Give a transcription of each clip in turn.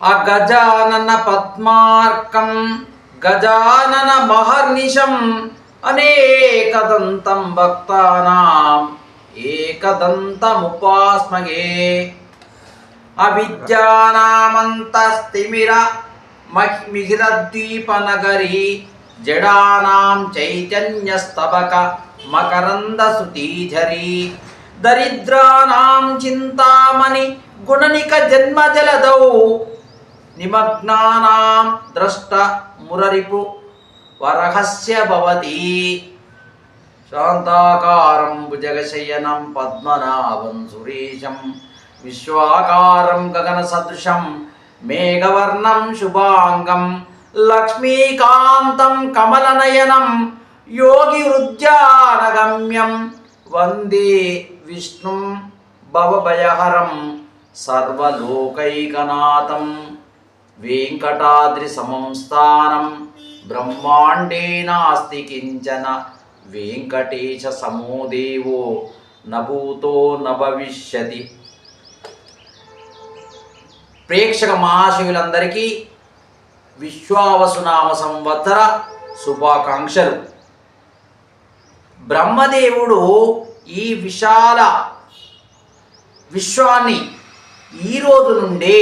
ఆ గజానన పద్మార్కం గజానన మహర్నిశం అనేకదంతం భక్తానాం ఏకదంతముపాస్మగే అవిద్యానామంతస్తిమిర మిహిరద్వీపనగరి జడానాం చైతన్యస్తబక మకరందసుతీజరి. దరిద్రానాం చింతామణి గుణనిక జన్మజలదౌ నిమగ్నానాం ద్రష్ట మురరిపు వరహస్య భవతి శాంతాకారం భుజగశయనం పద్మనాభం సురేశం విశ్వాకారం గగన సదృశం మేఘవర్ణం శుభాంగం లక్ష్మీకాంతం కమలనయనం యోగి హృద్యానగమ్యం వందే విష్ణుం భవభయహరం సర్వలోకైకనాథం వెంకటాద్రి సమంస్థానం బ్రహ్మాండేనాస్తి బ్రహ్మాండే నాస్తి కించన వెంకటేశ సమోదేవో నభూతో నభవిష్యతి ప్రేక్షక మహాశివులందరికీ విశ్వావసునామ సంవత్సర శుభాకాంక్షలు. బ్రహ్మదేవుడు ఈ విశాల విశ్వాన్ని ఈరోజు నుండే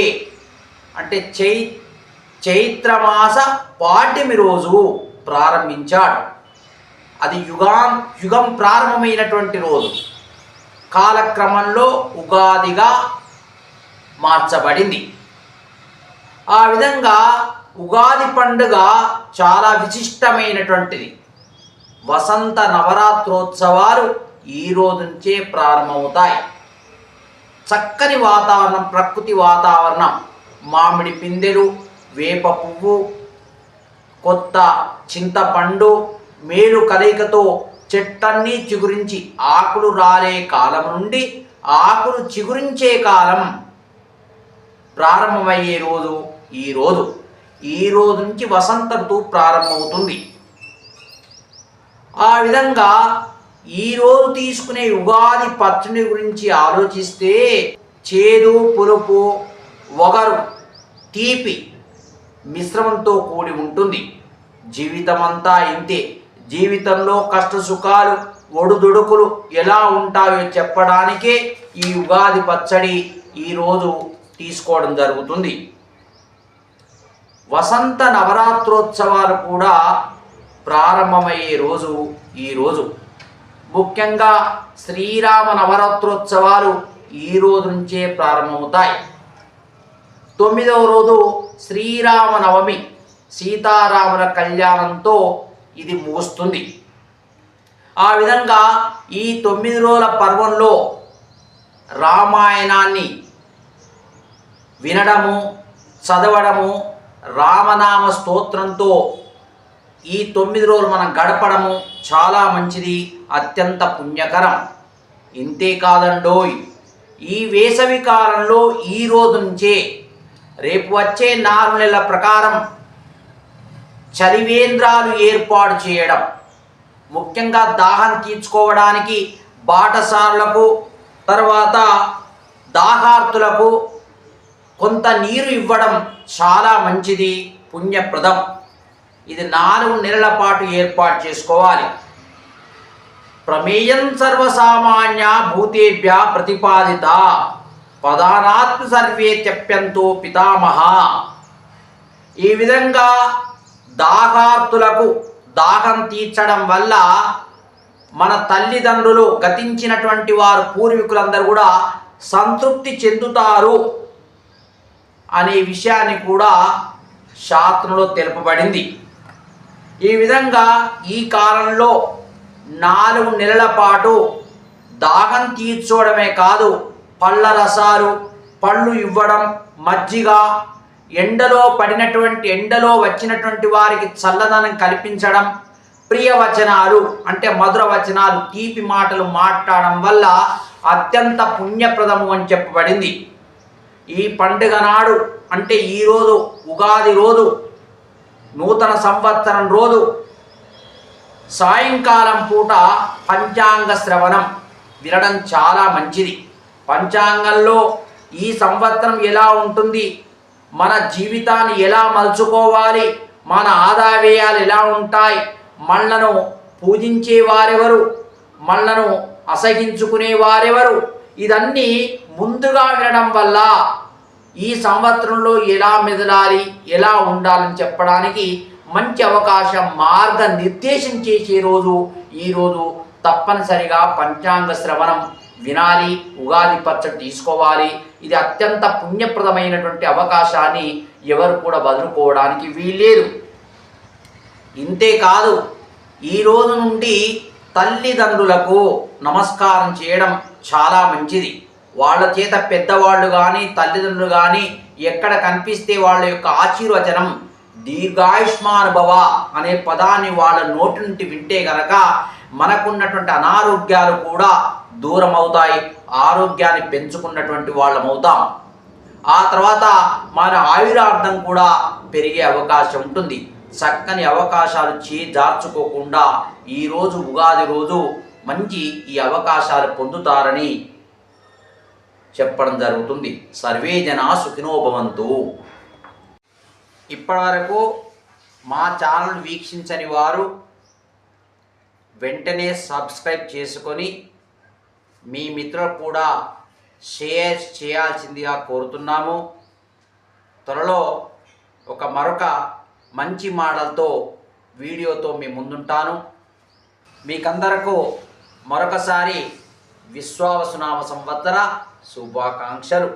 అంటే చై చైత్రమాస పాడ్యమి రోజు ప్రారంభించాడు. అది యుగాం యుగం ప్రారంభమైనటువంటి రోజు. కాలక్రమంలో ఉగాదిగా మార్చబడింది. ఆ విధంగా ఉగాది పండుగ చాలా విశిష్టమైనటువంటిది. వసంత నవరాత్రోత్సవాలు ఈ రోజు నుంచే ప్రారంభమవుతాయి. చక్కని వాతావరణం ప్రకృతి వాతావరణం. మామిడి పిందెలు వేప పువ్వు కొత్త చింతపండు మేలు కలయికతో చెట్టన్నీ చిగురించి ఆకులు రాలే కాలం నుండి ఆకులు చిగురించే కాలం ప్రారంభమయ్యే రోజు ఈరోజు ఈ రోజు నుంచి వసంత ఋతువు ప్రారంభమవుతుంది. ఆ విధంగా ఈరోజు తీసుకునే ఉగాది పచ్చడి గురించి ఆలోచిస్తే చేదు పులుపు వగరు తీపి మిశ్రమంతో కూడి ఉంటుంది. జీవితం అంతా ఇంతే. జీవితంలో కష్ట సుఖాలు ఒడుదుడుకులు ఎలా ఉంటాయో చెప్పడానికే ఈ ఉగాది పచ్చడి ఈరోజు తీసుకోవడం జరుగుతుంది. వసంత నవరాత్రోత్సవాలు కూడా ప్రారంభమయ్యే రోజు ఈరోజు ముఖ్యంగా శ్రీరామ నవరాత్రోత్సవాలు ఈ రోజు నుంచే ప్రారంభమవుతాయి. తొమ్మిదవ రోజు శ్రీరామనవమి సీతారాముల కళ్యాణంతో ఇది ముగుస్తుంది. ఆ విధంగా ఈ తొమ్మిది రోజుల పర్వంలో రామాయణాన్ని వినడము చదవడము రామనామ స్తోత్రంతో ఈ తొమ్మిది రోజులు మనం గడపడము చాలా మంచిది అత్యంత పుణ్యకరం. ఇంతే కాదండోయ్ ఈ వేసవి కాలంలో ఈ రోజు నుంచే రేపు వచ్చే నాలుగు నెలల ప్రకారం చలివేంద్రాలు ఏర్పాటు చేయడం ముఖ్యంగా దాహం తీర్చుకోవడానికి బాటసారులకు తర్వాత దాహార్తులకు కొంత నీరు ఇవ్వడం చాలా మంచిది పుణ్యప్రదం. ఇది నాలుగు నెలల పాటు ఏర్పాటు చేసుకోవాలి. ప్రమేయం సర్వసామాన్య భూతేభ్య ప్రతిపాదిత. పదానాత్ సర్వే తెప్యంతో పితామహ. ఈ విధంగా దాహార్తులకు దాహం తీర్చడం వల్ల మన తల్లిదండ్రులు గతించినటువంటి వారు పూర్వీకులందరూ కూడా సంతృప్తి చెందుతారు అనే విషయాన్ని కూడా శాస్త్రంలో తెలుపబడింది. ఈ విధంగా ఈ కాలంలో నాలుగు నెలల పాటు దాహం తీర్చోవడమే కాదు పళ్ళ రసాలు పళ్ళు ఇవ్వడం మజ్జిగ ఎండలో పడినటువంటి ఎండలో వచ్చినటువంటి వారికి చల్లదనం కల్పించడం ప్రియ వచనాలు అంటే మధుర వచనాలు తీపి మాటలు మాట్లాడడం వల్ల అత్యంత పుణ్యప్రదము అని చెప్పబడింది. ఈ పండుగ నాడు అంటే ఈరోజు ఉగాది రోజు నూతన సంవత్సరం రోజు సాయంకాలం పూట పంచాంగ శ్రవణం వినడం చాలా మంచిది. పంచాంగంలో ఈ సంవత్సరం ఎలా ఉంటుంది? మన జీవితాన్ని ఎలా మలుచుకోవాలి? మన ఆదావ్యయాలు ఎలా ఉంటాయి? మనలను పూజించే వారెవరు? మనలను అసహించుకునే వారెవరు? ఇదన్నీ ముందుగా వినడం వల్ల ఈ సంవత్సరంలో ఎలా మెదలాలి ఎలా ఉండాలని చెప్పడానికి మంచి అవకాశం మార్గ నిర్దేశం చేసే రోజు ఈరోజు తప్పనిసరిగా పంచాంగ శ్రవణం. వినాలి ఉగాది పచ్చడి తీసుకోవాలి. ఇది అత్యంత పుణ్యప్రదమైనటువంటి అవకాశాన్ని ఎవరు కూడా వదులుకోవడానికి వీల్లేదు. ఇంతే కాదు ఈ రోజు నుండి తల్లిదండ్రులకు నమస్కారం చేయడం చాలా మంచిది. వాళ్ళ చేత పెద్దవాళ్ళు కానీ తల్లిదండ్రులు కానీ ఎక్కడ కనిపిస్తే వాళ్ళ యొక్క ఆశీర్వచనం దీర్ఘాయుష్మానుభవ అనే పదాన్ని వాళ్ళ నోటి నుండి వింటే గనక మనకున్నటువంటి అనారోగ్యాలు కూడా దూరం అవుతాయి ఆరోగ్యాన్ని పెంచుకున్నటువంటి వాళ్ళం అవుతాం ఆ తర్వాత మన ఆయురార్థం కూడా పెరిగే అవకాశం ఉంటుంది. చక్కని అవకాశాలు చేజార్చుకోకుండా ఈరోజు ఉగాది రోజు మంచి ఈ అవకాశాలు పొందుతారని చెప్పడం జరుగుతుంది. సర్వే జనా సుఖినోభవంతు ఇప్పటివరకు మా ఛానల్ వీక్షించని వారు వెంటనే సబ్స్క్రైబ్ చేసుకొని మీ మిత్రులకు కూడా షేర్ చేయాల్సిందిగా కోరుతున్నాము. త్వరలో ఒక మరొక మంచి మోడల్తో వీడియోతో మీ ముందుంటాను. మీకందరకు మరొకసారి విశ్వావసునామ సంవత్సర శుభాకాంక్షలు.